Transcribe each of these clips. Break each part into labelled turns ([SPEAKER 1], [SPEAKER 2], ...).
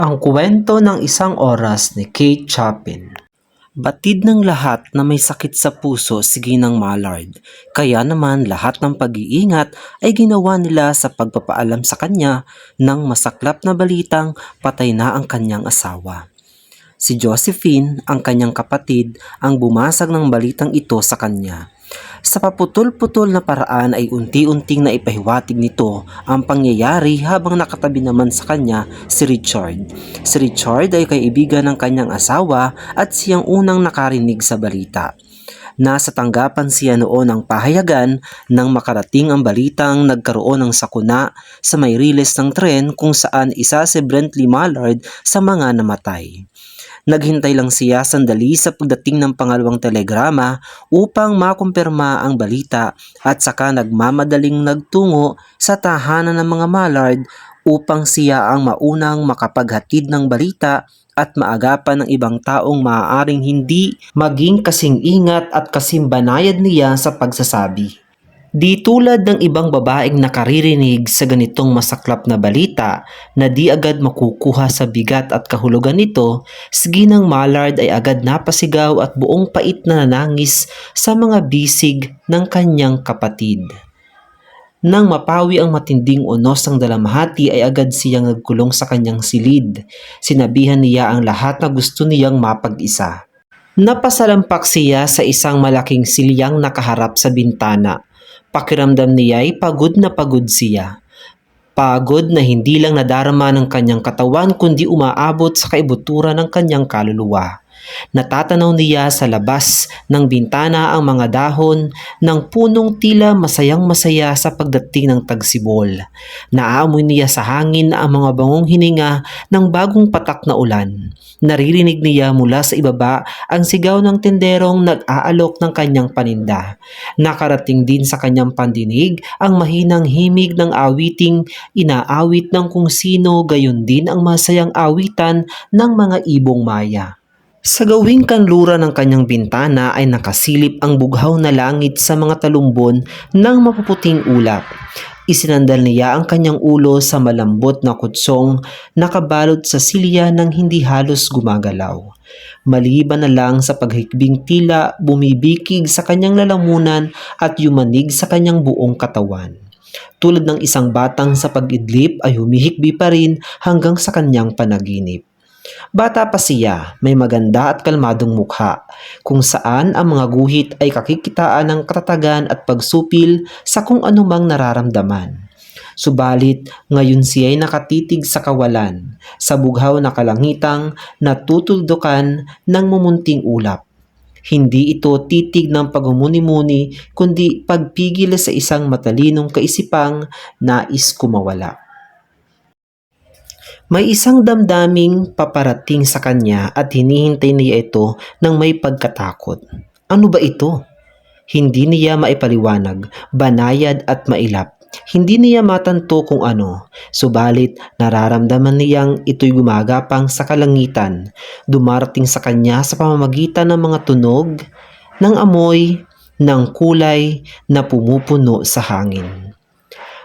[SPEAKER 1] Ang kwento ng isang oras ni Kate Chapin. Batid ng lahat na may sakit sa puso si Ginang Mallard. Kaya naman lahat ng pag-iingat ay ginawa nila sa pagpapaalam sa kanya ng masaklap na balitang patay na ang kanyang asawa. Si Josephine, ang kanyang kapatid, ang bumasag ng balitang ito sa kanya. Sa paputol-putol na paraan ay unti-unting naipahiwatig nito ang pangyayari habang nakatabi naman sa kanya si Richard. Si Richard ay kaibigan ng kanyang asawa at siyang unang nakarinig sa balita. Nasa tanggapan siya noon ng pahayagan nang makarating ang balitang nagkaroon ng sakuna sa may riles ng tren kung saan isa si Brentley Mallard sa mga namatay. Naghintay lang siya sandali sa pagdating ng pangalawang telegrama upang makumpirma ang balita at saka nagmamadaling nagtungo sa tahanan ng mga Mallard upang siya ang maunang makapaghatid ng balita at maagapan ng ibang taong maaaring hindi maging kasing ingat at kasing banayad niya sa pagsasabi. Di tulad ng ibang babaeng nakaririnig sa ganitong masaklap na balita na di agad makukuha sa bigat at kahulugan nito, si Ginang Mallard ay agad napasigaw at buong pait na nanangis sa mga bisig ng kanyang kapatid. Nang mapawi ang matinding unos ng dalamhati ay agad siyang nagkulong sa kanyang silid. Sinabihan niya ang lahat na gusto niyang mapag-isa. Napasalampak siya sa isang malaking silyang nakaharap sa bintana. Pakiramdam niya ay pagod na pagod siya. Pagod na hindi lang nadarama ng kanyang katawan kundi umaabot sa kaibutura ng kanyang kaluluwa. Natatanaw niya sa labas ng bintana ang mga dahon ng punong tila masayang masaya sa pagdating ng tagsibol. Naaamoy niya sa hangin ang mga bangong hininga ng bagong patak na ulan. Naririnig niya mula sa ibaba ang sigaw ng tenderong nag-aalok ng kanyang paninda. Nakarating din sa kanyang pandinig ang mahinang himig ng awiting inaawit ng kung sino gayon din ang masayang awitan ng mga ibong maya. Sa gawing kanlura ng kanyang bintana ay nakasilip ang bughaw na langit sa mga talumbon ng mapuputing ulap. Isinandal niya ang kanyang ulo sa malambot na kutsong nakabalot sa silya ng hindi halos gumagalaw. Maliban na lang sa paghikbing tila bumibikig sa kanyang lalamunan at yumanig sa kanyang buong katawan. Tulad ng isang batang sa pag-idlip ay humihikbi pa rin hanggang sa kanyang panaginip. Bata pa siya, may maganda at kalmadong mukha, kung saan ang mga guhit ay kakikitaan ng katatagan at pagsupil sa kung anumang nararamdaman. Subalit, ngayon siya ay nakatitig sa kawalan, sa bughaw na kalangitang natutuldukan ng mumunting ulap. Hindi ito titig ng pagmumuni-muni, kundi pagpigil sa isang matalinong kaisipang nais kumawala. May isang damdaming paparating sa kanya at hinihintay niya ito ng may pagkatakot. Ano ba ito? Hindi niya maipaliwanag, banayad at mailap. Hindi niya matanto kung ano, subalit nararamdaman niyang ito'y gumagapang sa kalangitan, dumarating sa kanya sa pamamagitan ng mga tunog, ng amoy, ng kulay na pumupuno sa hangin.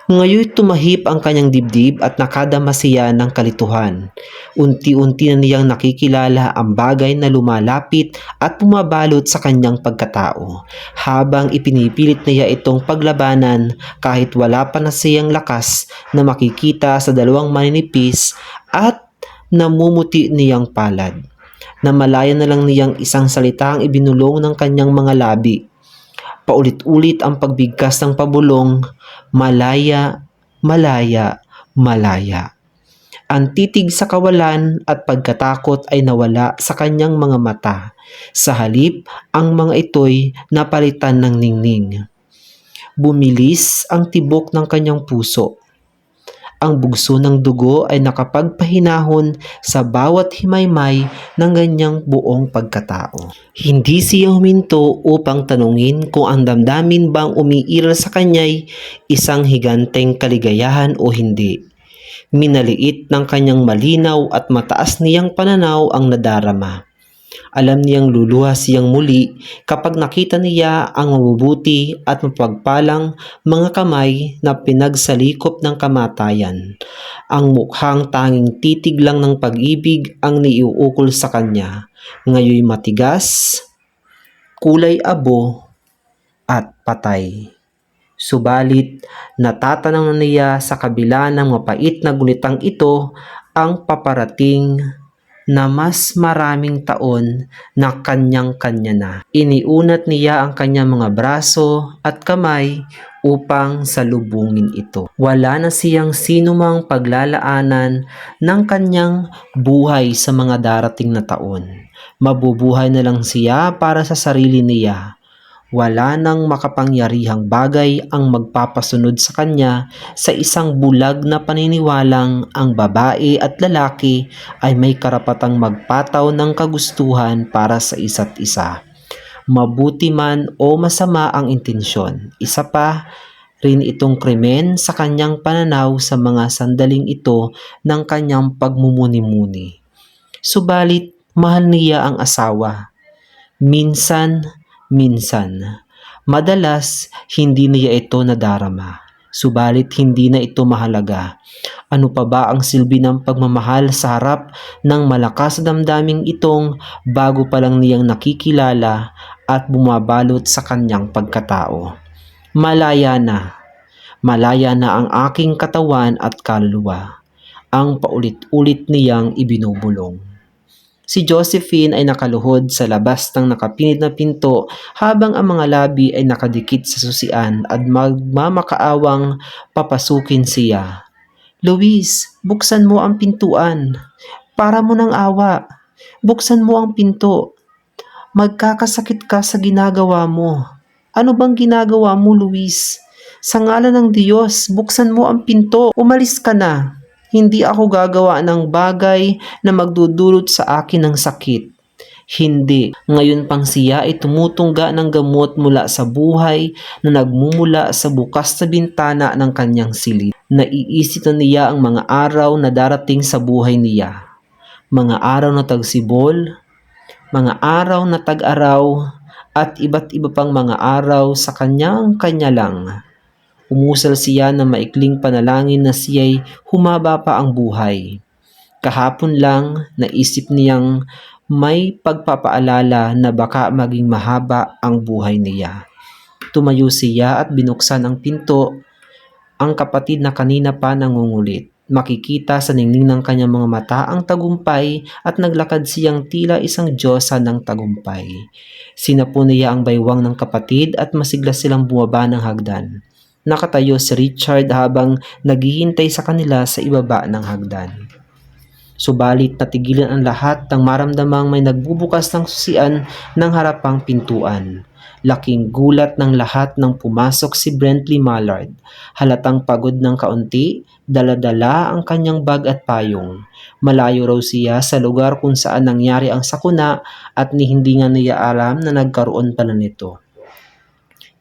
[SPEAKER 1] Ngayon tumahip ang kanyang dibdib at nakadama siya ng kalituhan. Unti-unti na niyang nakikilala ang bagay na lumalapit at pumabalot sa kanyang pagkatao. Habang ipinipilit niya itong paglabanan kahit wala pa na siyang lakas na makikita sa dalawang maninipis at namumuti niyang palad. Namalaya na lang niyang isang salita ang ibinulong ng kanyang mga labi. Paulit-ulit ang pagbigkas ng pabulong, malaya, malaya, malaya. Ang titig sa kawalan at pagkatakot ay nawala sa kanyang mga mata. Sa halip, ang mga ito'y napalitan ng ningning. Bumilis ang tibok ng kanyang puso. Ang bugso ng dugo ay nakapagpahinahon sa bawat himaymay ng ganyang buong pagkatao. Hindi siya huminto upang tanungin kung ang damdamin bang umiiral sa kanya'y isang higanteng kaligayahan o hindi. Minaliit ng kanyang malinaw at mataas niyang pananaw ang nadarama. Alam niyang luluha siyang muli kapag nakita niya ang mabubuti at mapagpalang mga kamay na pinagsalikop ng kamatayan. Ang mukhang tanging titig lang ng pag-ibig ang niuukol sa kanya. Ngayoy matigas, kulay abo, at patay. Subalit, natatanaw na niya sa kabila ng mapait na gunitang ito ang paparating na mas maraming taon na kanyang-kanya na. Iniunat niya ang kanyang mga braso at kamay upang salubungin ito. Wala na siyang sinumang paglalaanan ng kanyang buhay sa mga darating na taon. Mabubuhay na lang siya para sa sarili niya. Wala nang makapangyarihang bagay ang magpapasunod sa kanya sa isang bulag na paniniwalang ang babae at lalaki ay may karapatang magpataw ng kagustuhan para sa isa't isa. Mabuti man o masama ang intensyon, isa pa rin itong krimen sa kanyang pananaw sa mga sandaling ito ng kanyang pagmumuni-muni. Subalit, mahal niya ang asawa. Minsan, minsan. Madalas, hindi niya ito nadarama. Subalit hindi na ito mahalaga. Ano pa ba ang silbi ng pagmamahal sa harap ng malakas damdaming itong bago pa lang niyang nakikilala at bumabalot sa kanyang pagkatao? Malaya na. Malaya na ang aking katawan at kaluluwa. Ang paulit-ulit niyang ibinubulong. Si Josephine ay nakaluhod sa labas ng nakapinit na pinto habang ang mga labi ay nakadikit sa susian at magmamakaawang papasukin siya. Luis, buksan mo ang pintuan. Para mo ng awa. Buksan mo ang pinto. Magkakasakit ka sa ginagawa mo. Ano bang ginagawa mo, Luis? Sa ngalan ng Diyos, buksan mo ang pinto. Umalis ka na. Hindi ako gagawa ng bagay na magdudulot sa akin ng sakit. Hindi. Ngayon pang siya ay tumutungga ng gamot mula sa buhay na nagmumula sa bukas na bintana ng kanyang silid. Naiisip na niya ang mga araw na darating sa buhay niya. Mga araw na tagsibol, mga araw na tag-araw, at iba't iba pang mga araw sa kanyang kanya lang. Umusal siya ng maikling panalangin na siya'y humaba pa ang buhay. Kahapon lang, naisip niyang may pagpapaalala na baka maging mahaba ang buhay niya. Tumayo siya at binuksan ang pinto. Ang kapatid na kanina pa nangungulit. Makikita sa ningning ng kanyang mga mata ang tagumpay at naglakad siyang tila isang diyosa ng tagumpay. Sinapo niya ang baywang ng kapatid at masigla silang bumaba ng hagdan nakatayo si Richard habang naghihintay sa kanila sa ibaba ng hagdan. Subalit natigilan ang lahat ng maramdamang may nagbubukas ng susian ng harapang pintuan. Laking gulat ng lahat nang pumasok si Brentley Mallard. Halatang pagod ng kaunti, daladala ang kanyang bag at payong. Malayo raw siya sa lugar kung saan nangyari ang sakuna at ni hindi nga niya alam na nagkaroon pala nito.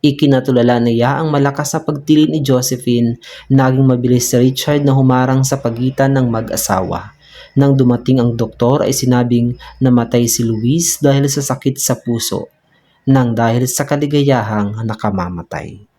[SPEAKER 1] Ikinatulala niya ang malakas na pagtili ni Josephine, naging mabilis si Richard na humarang sa pagitan ng mag-asawa. Nang dumating ang doktor ay sinabing namatay si Luis dahil sa sakit sa puso, nang dahil sa kaligayahang nakamamatay.